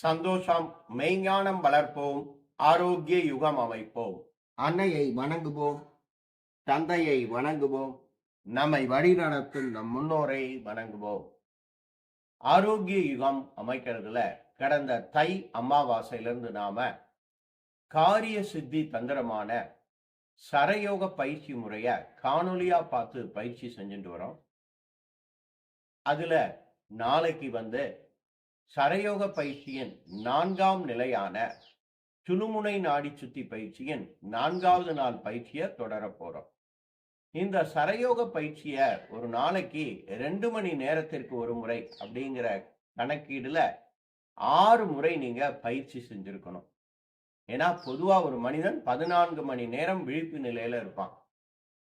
சந்தோஷம் மெய்ஞானம் வளர்ப்போம் ஆரோக்கிய யுகம் அமைப்போம். அன்னையை வணங்குவோம் தந்தையை வணங்குவோம் நம்மை வழிநடத்தும் நம் முன்னோரை வணங்குவோம். ஆரோக்கிய யுகம் அமைக்கிறதுல கடந்த தை அமாவாசையிலிருந்து நாம காரிய சித்தி தந்திரமான சரயோக பயிற்சி முறைய காணொலியா பார்த்து பயிற்சி செஞ்சுட்டு வரோம். அதுல நாளைக்கு வந்து சரயோக பயிற்சியின் நான்காம் நிலையான சுழுமுனை நாடி சுத்தி பயிற்சியின் நான்காவது நாள் பயிற்சியை தொடர போறோம். இந்த சரயோக பயிற்சியை ஒரு நாளைக்கு ரெண்டு மணி நேரத்திற்கு ஒரு முறை அப்படிங்கிற கணக்கீடுல ஆறு முறை நீங்க பயிற்சி செஞ்சிருக்கணும். ஏன்னா பொதுவா ஒரு மனிதன் பதினான்கு மணி நேரம் விழிப்பு நிலையில இருப்பான்.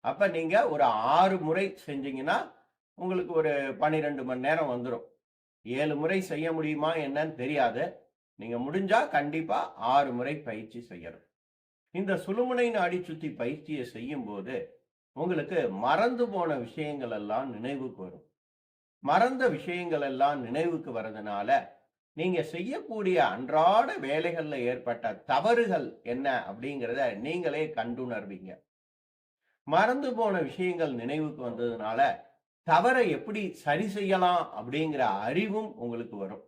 அப்ப நீங்க ஒரு ஆறு முறை செஞ்சீங்கன்னா உங்களுக்கு ஒரு பன்னிரெண்டு மணி நேரம் வந்துடும் ஏழு முறை செய்ய முடியுமா என்னன்னு தெரியாது. நீங்க முடிஞ்சா கண்டிப்பா ஆறு முறை பயிற்சி செய்யணும். இந்த சுழுமுனை நாடி சுத்தி பயிற்சியை செய்யும் போது உங்களுக்கு மறந்து போன விஷயங்கள் எல்லாம் நினைவுக்கு வரும். மறந்த விஷயங்கள் எல்லாம் நினைவுக்கு வர்றதுனால நீங்க செய்யக்கூடிய அன்றாட வேலைகள்ல ஏற்பட்ட தவறுகள் என்ன அப்படிங்கிறத நீங்களே கண்டுணர்வீங்க. மறந்து போன விஷயங்கள் நினைவுக்கு வந்ததுனால தவறை எப்படி சரி செய்யலாம் அப்படிங்கிற அறிவும் உங்களுக்கு வரும்.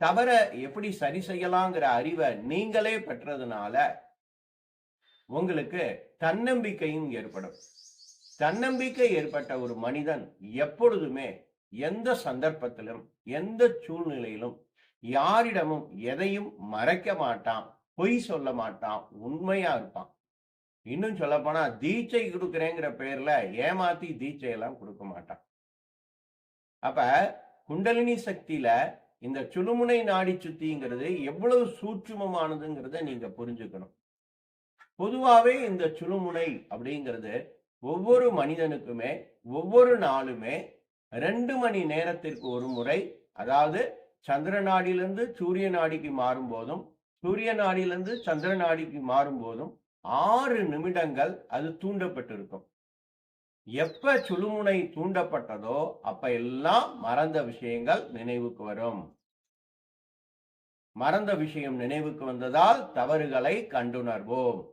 தவற எப்படி சரி செய்யலாங்கிற அறிவை நீங்களே பெற்றதுனால உங்களுக்கு தன்னம்பிக்கையும் ஏற்படும். தன்னம்பிக்கை ஏற்பட்ட ஒரு மனிதன் எப்பொழுதுமே எந்த சந்தர்ப்பத்திலும் எந்த சூழ்நிலையிலும் யாரிடமும் எதையும் மறைக்க மாட்டான் பொய் சொல்ல மாட்டான் உண்மையா இருப்பான். இன்னும் சொல்ல போனா தீட்சை கொடுக்குறேங்கிற பேர்ல ஏமாத்தி தீட்சை எல்லாம் கொடுக்க மாட்டான். அப்ப குண்டலினி சக்தியில இந்த சுழுமுனை நாடி சுத்திங்கிறது எவ்வளவு சூட்சுமமானதுங்கிறத நீங்க புரிஞ்சுக்கணும். பொதுவாவே இந்த சுழுமுனை அப்படிங்கிறது ஒவ்வொரு மனிதனுக்குமே ஒவ்வொரு நாளுமே ரெண்டு மணி நேரத்திற்கு ஒரு முறை அதாவது சந்திர நாடியிலிருந்து சூரிய நாடிக்கு மாறும் போதும் சூரிய நாடியிலிருந்து சந்திர நாடிக்கு மாறும் போதும் ஆறு நிமிடங்கள் அது தூண்டப்பட்டிருக்கும். எப்ப சுழுமுனை தூண்டப்பட்டதோ அப்ப எல்லாம் மறந்த விஷயங்கள் நினைவுக்கு வரும். மறந்த விஷயம் நினைவுக்கு வந்ததால் தவறுகளை கண்டுணர்வோம்.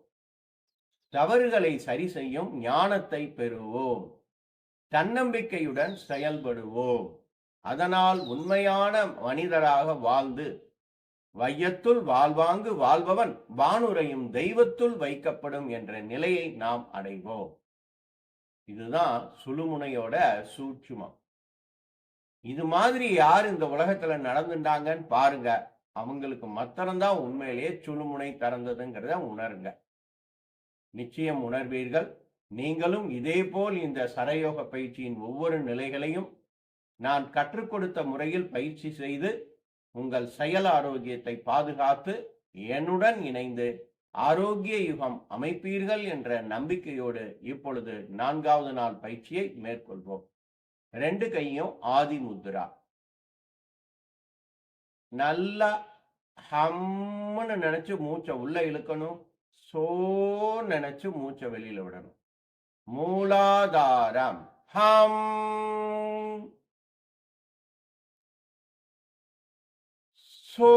தவறுகளை சரி செய்யும் ஞானத்தை பெறுவோம். தன்னம்பிக்கையுடன் செயல்படுவோம். அதனால் உண்மையான மனிதராக வாழ்ந்து வையத்துள் வாழ்வாங்கு வாழ்பவன் வானுரையும் தெய்வத்துள் வைக்கப்படும் என்ற நிலையை நாம் அடைவோம். இதுதான் சுழுமுனையோட சூட்சுமம். இது மாதிரி யார் இந்த உலகத்துல நடந்துட்டாங்கன்னு பாருங்க. அவங்களுக்கு மாத்திரம்தான் உண்மையிலேயே சுழுமுனை திறந்ததுங்கிறத உணருங்க. நிச்சயம் உணர்வீர்கள். நீங்களும் இதேபோல் இந்த சரயோக பயிற்சியின் ஒவ்வொரு நிலைகளையும் நான் கற்றுக் கொடுத்த முறையில் பயிற்சி செய்து உங்கள் செயல் ஆரோக்கியத்தை பாதுகாத்து என்னுடன் இணைந்து ஆரோக்கிய யுகம் அமைப்பீர்கள் என்ற நம்பிக்கையோடு இப்பொழுது நான்காவது நாள் பயிற்சியை மேற்கொள்வோம். ரெண்டு கையும் ஆதி முத்ரா. நல்லா ஹம்முன்னு நினைச்சு மூச்சை உள்ள இழுக்கணும். சோ நினைச்சு மூச்சை வெளியில விடணும். மூலாதாரம். ஹம் सो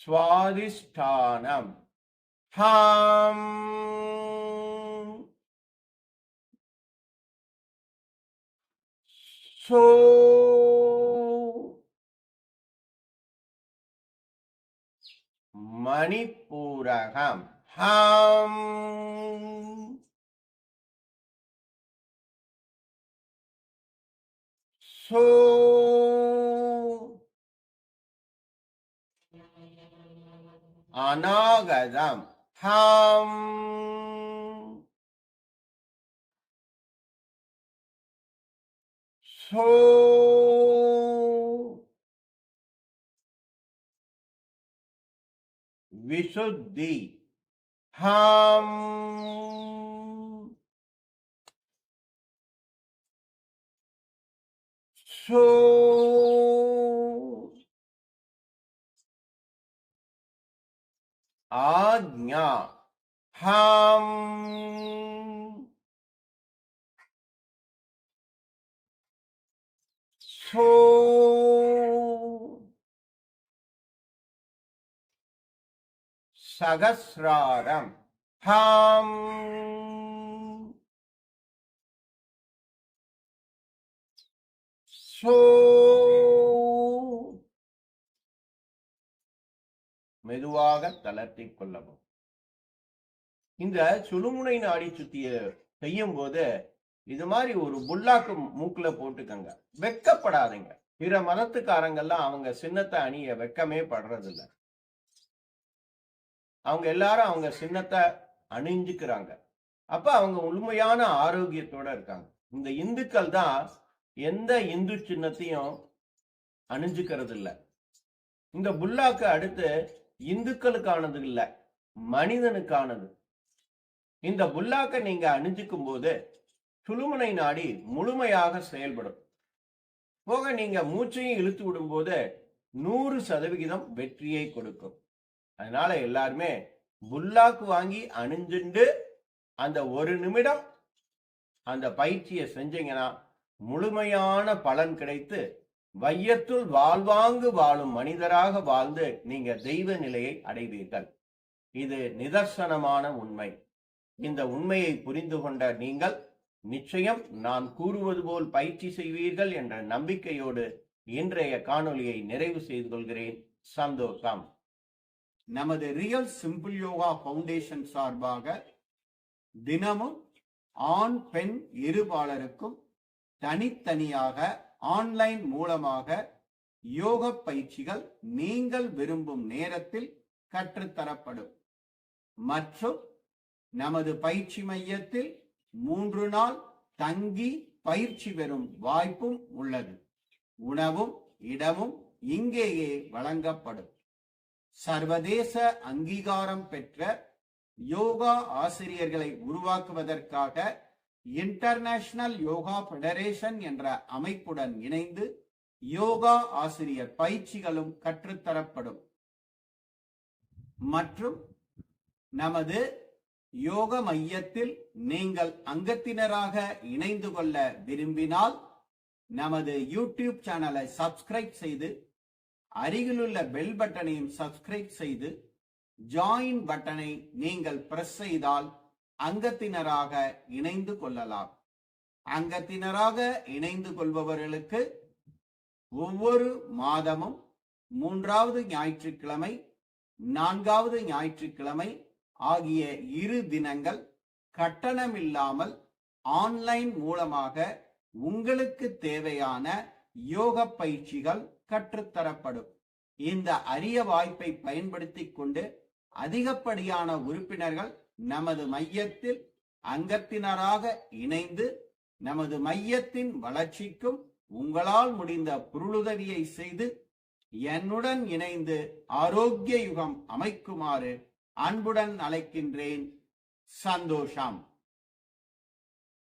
स्वाधिष्ठानम् हा सो मणिपुरहं हा சுவாதிஷ்டானம் ஹம் சோ மணிப்பூரகம் ஹம் சோ 소 아냐 함. 소, 사가스라랑 함, மெதுவாக தளர்த்திக் கொள்ளவும். இந்த சுழுமுனை நாடி சுத்திய செய்யும் போது இது மாதிரி ஒரு புல்லாக்கு மூக்குல போட்டுக்கங்க. வெக்கப்படாதீங்க. பிற மதத்துக்காரங்கெல்லாம் அவங்க சின்னத்தை அணிய வெக்கமே படுறதில்ல. அவங்க எல்லாரும் அவங்க சின்னத்தை அணிஞ்சுக்கிறாங்க. அப்ப அவங்க முழுமையான ஆரோக்கியத்தோட இருக்காங்க. இந்த இந்துக்கள் தான் எந்த இந்து சின்னத்தையும் அணிஞ்சுக்கிறது இல்லை இந்த புல்லாக்கு அடுத்து இந்துக்களுக்கானது இல்லை மனிதனுக்கானது. இந்த புல்லாக்க நீங்க அணிஞ்சுக்கும் போது சுழுமுனை நாடி முழுமையாக செயல்படும். போக நீங்க மூச்சையும் இழுத்து விடும்போது நூறு சதவிகிதம் வெற்றியை கொடுக்கும். அதனால எல்லாருமே புல்லாக்கு வாங்கி அணிஞ்சுண்டு அந்த ஒரு நிமிடம் அந்த பயிற்சியை செஞ்சீங்கன்னா முழுமையான பலன் கிடைத்து வையத்துள் வாழ்வாங்கு வாழும் மனிதராக வாழ்ந்து நீங்க தெய்வ நிலையை அடைவீர்கள். இது நிதர்சனமான உண்மை. இந்த உண்மையை புரிந்து கொண்ட நீங்கள் நிச்சயம் நான் கூறுவது போல் பயிற்சி செய்வீர்கள் என்ற நம்பிக்கையோடு இன்றைய காணொளியை நிறைவு செய்து கொள்கிறேன். சந்தோஷம். நமது ரியல் சிம்பிள் யோகா ஃபவுண்டேஷன் சார்பாக தினமும் ஆண் பெண் இருபாலருக்கும் தனித்தனியாக ஆன்லைன் மூலமாக யோக பயிற்சிகள் நீங்கள் விரும்பும் நேரத்தில் கற்றுத்தரப்படும். மற்றும் நமது பயிற்சி மையத்தில் மூன்று நாள் தங்கி பயிற்சி பெறும் வாய்ப்பும் உள்ளது. உணவும் இடமும் இங்கேயே வழங்கப்படும். சர்வதேச அங்கீகாரம் பெற்ற யோகா ஆசிரியர்களை உருவாக்குவதற்காக இன்டர்நேஷனல் யோகா ஃபெடரேஷன் என்ற அமைப்புடன் இணைந்து யோகா ஆசிரியர் பயிற்சிகளும் கற்றுத்தரப்படும். மற்றும் நமது யோக மையத்தில் நீங்கள் அங்கத்தினராக இணைந்து கொள்ள விரும்பினால் நமது யூடியூப் சேனலை சப்ஸ்கிரைப் செய்து அருகிலுள்ள பெல் பட்டனையும் சப்ஸ்கிரைப் செய்து ஜாயின் பட்டனை நீங்கள் பிரஸ் செய்தால் அங்கத்தினராக இணைந்து கொள்ளலாம். அங்கத்தினராக இணைந்து கொள்பவர்களுக்கு ஒவ்வொரு மாதமும் மூன்றாவது ஞாயிற்றுக்கிழமை நான்காவது ஞாயிற்றுக்கிழமை ஆகிய இரு தினங்கள் கட்டணமில்லாமல் ஆன்லைன் மூலமாக உங்களுக்கு தேவையான யோக பயிற்சிகள் கற்றுத்தரப்படும். இந்த அரிய வாய்ப்பை பயன்படுத்திக் கொண்டு அதிகப்படியான உறுப்பினர்கள் நமது மையத்தில் அங்கத்தினராக இணைந்து நமது மையத்தின் வளர்ச்சிக்கும் உங்களால் முடிந்த பொருளுதவியை செய்து என்னுடன் இணைந்து ஆரோக்கிய யுகம் அமைக்குமாறு அன்புடன் அழைக்கின்றேன். சந்தோஷம்.